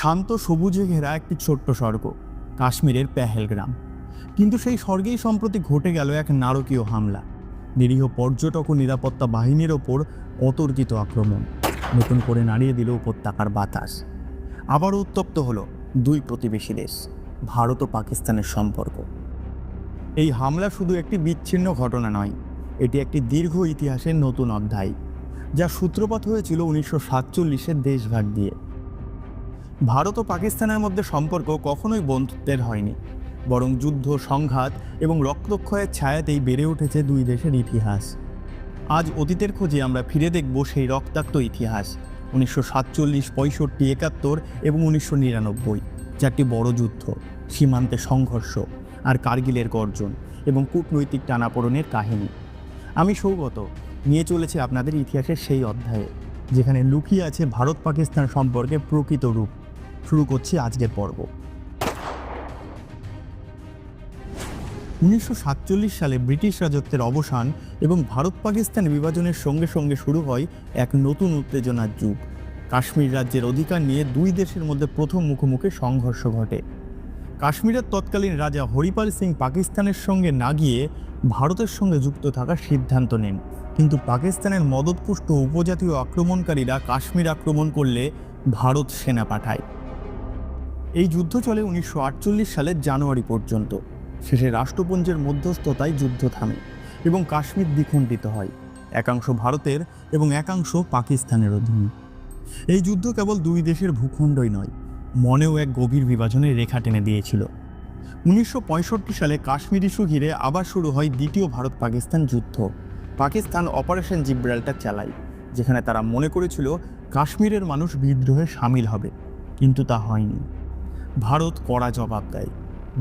শান্ত সবুজে ঘেরা একটি ছোট্ট স্বর্গ, কাশ্মীরের পেহেলগ্রাম। কিন্তু সেই স্বর্গেই সম্প্রতি ঘটে গেল এক নারকীয় হামলা। নিরীহ পর্যটক ও নিরাপত্তা বাহিনীর ওপর অতর্কিত আক্রমণ। নতুন করে নাড়িয়ে দিল উপত্যকার বাতাস। আবারও উত্তপ্ত হলো দুই প্রতিবেশী দেশ, ভারত ও পাকিস্তানের সম্পর্ক। এই হামলা শুধু একটি বিচ্ছিন্ন ঘটনা নয়, এটি একটি দীর্ঘ ইতিহাসের নতুন অধ্যায়, যা সূত্রপাত হয়েছিল উনিশশো সাতচল্লিশের দেশভাগ দিয়ে। ভারত ও পাকিস্তানের মধ্যে সম্পর্ক কখনোই বন্ধুত্বের হয়নি, বরং যুদ্ধ, সংঘাত এবং রক্তক্ষয়ের ছায়াতেই বেড়ে উঠেছে দুই দেশের ইতিহাস। আজ অতীতের খোঁজে আমরা ফিরে দেখব সেই রক্তাক্ত ইতিহাস, উনিশশো সাতচল্লিশ, পঁয়ষট্টি, একাত্তর এবং উনিশশো নিরানব্বই চারটি বড় যুদ্ধ, সীমান্তে সংঘর্ষ আর কার্গিলের গর্জন এবং কূটনৈতিক টানাপোড়েনের কাহিনী। আমি সৌগত, নিয়ে চলেছি আপনাদের ইতিহাসের সেই অধ্যায়ে, যেখানে লুকিয়ে আছে ভারত পাকিস্তান সম্পর্কে প্রকৃত রূপ। শুরু করছি আজকের পর্ব। উনিশশো সাতচল্লিশ সালে ব্রিটিশ রাজত্বের অবসান এবং ভারত পাকিস্তান বিভাজনের সঙ্গে সঙ্গে শুরু হয় এক নতুন উত্তেজনার যুগ। কাশ্মীর রাজ্যের অধিকার নিয়ে দুই দেশের মধ্যে প্রথম মুখোমুখি সংঘর্ষ ঘটে। কাশ্মীরের তৎকালীন রাজা হরিপাল সিং পাকিস্তানের সঙ্গে না গিয়ে ভারতের সঙ্গে যুক্ত থাকার সিদ্ধান্ত নেন। কিন্তু পাকিস্তানের মদতপুষ্ট উপজাতীয় আক্রমণকারীরা কাশ্মীর আক্রমণ করলে ভারত সেনা পাঠায়। এই যুদ্ধ চলে উনিশশো আটচল্লিশ সালের জানুয়ারি পর্যন্ত। শেষে রাষ্ট্রপুঞ্জের মধ্যস্থতায় যুদ্ধ থামে এবং কাশ্মীর দ্বিখণ্ডিত হয়। একাংশ ভারতের এবং একাংশ পাকিস্তানের অধীন। এই যুদ্ধ কেবল দুই দেশের ভূখণ্ডই নয়, মনেও এক গভীর বিভাজনের রেখা টেনে দিয়েছিল। উনিশশো পঁয়ষট্টি সালে কাশ্মীর ইস্যু ঘিরে আবার শুরু হয় দ্বিতীয় ভারত পাকিস্তান যুদ্ধ। পাকিস্তান অপারেশন জিব্রাল্টার চালায়, যেখানে তারা মনে করেছিল কাশ্মীরের মানুষ বিদ্রোহে সামিল হবে, কিন্তু তা হয়নি। ভারত কড়া জবাব দেয়।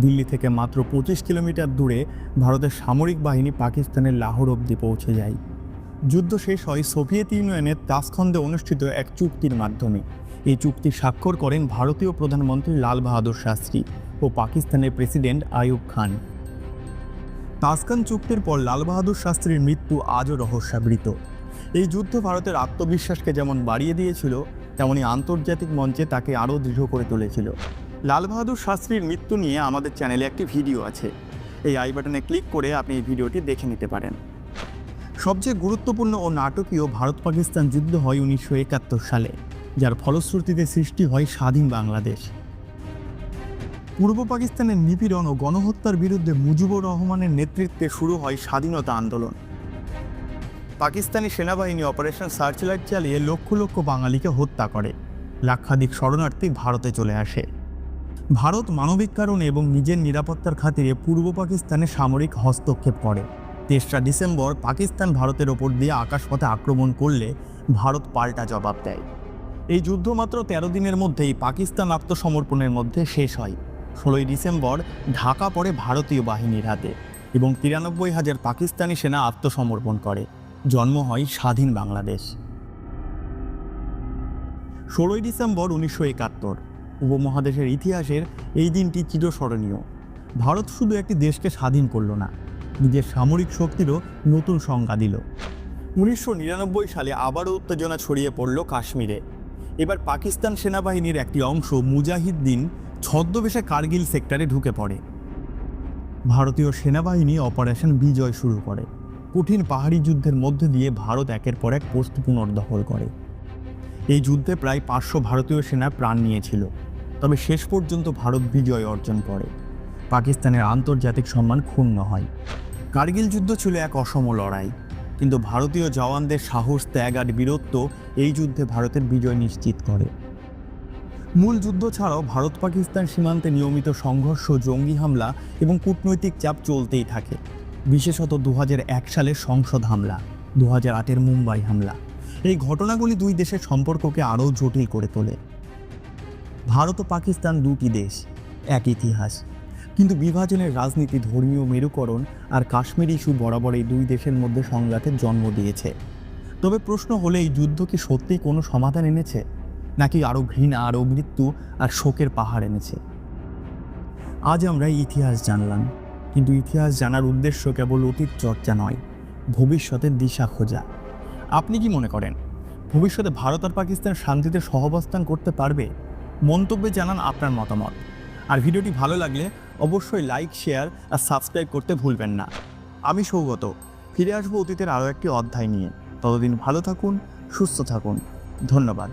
দিল্লি থেকে মাত্র পঁচিশ কিলোমিটার দূরে ভারতের সামরিক বাহিনী পাকিস্তানের লাহোর অবধি পৌঁছে যায়। যুদ্ধ শেষ হয় সোভিয়েত ইউনিয়নের তাসখন্দে অনুষ্ঠিত এক চুক্তির মাধ্যমে। এই চুক্তি স্বাক্ষর করেন ভারতীয় প্রধানমন্ত্রী লাল বাহাদুর শাস্ত্রী ও পাকিস্তানের প্রেসিডেন্ট আইয়ুব খান। তাসখান চুক্তির পর লাল বাহাদুর শাস্ত্রীর মৃত্যু আজও রহস্যাবৃত। এই যুদ্ধ ভারতের আত্মবিশ্বাসকে যেমন বাড়িয়ে দিয়েছিল, তেমনি আন্তর্জাতিক মঞ্চে তাকে আরও দৃঢ় করে তুলেছিল। লাল বাহাদুর শাস্ত্রীর মৃত্যু নিয়ে আমাদের চ্যানেলে একটি ভিডিও আছে। এই আই বাটনে ক্লিক করে আপনি এই ভিডিওটি দেখে নিতে পারেন। সবচেয়ে গুরুত্বপূর্ণ ও নাটকীয় ভারত পাকিস্তান যুদ্ধ হয় উনিশশো একাত্তর সালে, যার ফলশ্রুতিতে সৃষ্টি হয় স্বাধীন বাংলাদেশ। পূর্ব পাকিস্তানের নিপীড়ন ও গণহত্যার বিরুদ্ধে মুজিবুর রহমানের নেতৃত্বে শুরু হয় স্বাধীনতা আন্দোলন। পাকিস্তানি সেনাবাহিনী অপারেশন সার্চলাইট চালিয়ে লক্ষ লক্ষ বাঙালিকে হত্যা করে। লাক্ষাধিক শরণার্থী ভারতে চলে আসে। ভারত মানবিক কারণে এবং নিজের নিরাপত্তার খাতিরে পূর্ব পাকিস্তানে সামরিক হস্তক্ষেপ করে। তেসরা ডিসেম্বর পাকিস্তান ভারতের ওপর দিয়ে আকাশপথে আক্রমণ করলে ভারত পাল্টা জবাব দেয়। এই যুদ্ধ মাত্র তেরো দিনের মধ্যেই পাকিস্তান আত্মসমর্পণের মধ্যে শেষ হয়। ষোলোই ডিসেম্বর ঢাকা পড়ে ভারতীয় বাহিনীর হাতে এবং তিরানব্বই হাজার পাকিস্তানি সেনা আত্মসমর্পণ করে। জন্ম হয় স্বাধীন বাংলাদেশ। ষোলোই ডিসেম্বর উনিশশো একাত্তর। উপমহাদেশের ইতিহাসের এই দিনটি চিরস্মরণীয়। ভারত শুধু একটি দেশকে স্বাধীন করল না, নিজের সামরিক শক্তিরও নতুন সংজ্ঞা দিল। উনিশশো নিরানব্বই সালে আবারও উত্তেজনা ছড়িয়ে পড়ল কাশ্মীরে। এবার পাকিস্তান সেনাবাহিনীর একটি অংশ মুজাহিদ্দিন ছদ্মবেশে কার্গিল সেক্টরে ঢুকে পড়ে। ভারতীয় সেনাবাহিনী অপারেশন বিজয় শুরু করে। কঠিন পাহাড়ি যুদ্ধের মধ্যে দিয়ে ভারত একের পর এক পোস্ট পুনর্দখল করে। এই যুদ্ধে প্রায় পাঁচশো ভারতীয় সেনা প্রাণ নিয়েছিল। তবে শেষ পর্যন্ত ভারত বিজয় অর্জন করে। পাকিস্তানের আন্তর্জাতিক সম্মান ক্ষুণ্ণ হয়। কার্গিল যুদ্ধ ছিল এক অসম লড়াই, কিন্তু ভারতীয় জওয়ানদের সাহস, ত্যাগ আর বীরত্ব এই যুদ্ধে ভারতের বিজয় নিশ্চিত করে। মূল যুদ্ধ ছাড়াও ভারত পাকিস্তান সীমান্তে নিয়মিত সংঘর্ষ, জঙ্গি হামলা এবং কূটনৈতিক চাপ চলতেই থাকে। বিশেষত দু সালের সংসদ হামলা দু হাজার আটের মুম্বাই হামলা। এই ঘটনাগুলি দুই দেশের সম্পর্ককে আরও জটিল করে তোলে। ভারত ও পাকিস্তান দুটি দেশ, এক ইতিহাস। কিন্তু বিভাজনের রাজনীতি, ধর্মীয় মেরুকরণ আর কাশ্মীর ইস্যু বরাবর এই দুই দেশের মধ্যে সংঘাতের জন্ম দিয়েছে। তবে প্রশ্ন হলে, এই যুদ্ধ কি সত্যিই কোনো সমাধান এনেছে? নাকি আরও ঘৃণা আরও মৃত্যু আর শোকের পাহাড় এনেছে? আজ আমরা ইতিহাস জানলাম। কিন্তু ইতিহাস জানার উদ্দেশ্য কেবল অতীত চর্চা নয়, ভবিষ্যতের দিশা খোঁজা। আপনি কি মনে করেন, ভবিষ্যতে ভারত আর পাকিস্তান শান্তিতে সহাবস্থান করতে পারবে? মন্তব্যে জানান আপনার মতামত। আর ভিডিওটি ভালো লাগলে অবশ্যই লাইক শেয়ার আর সাবস্ক্রাইব করতে ভুলবেন না। আমি সৌগত, ফিরে আসব অতীতের আরও একটি অধ্যায় নিয়ে। ততদিন ভালো থাকুন, সুস্থ থাকুন। ধন্যবাদ।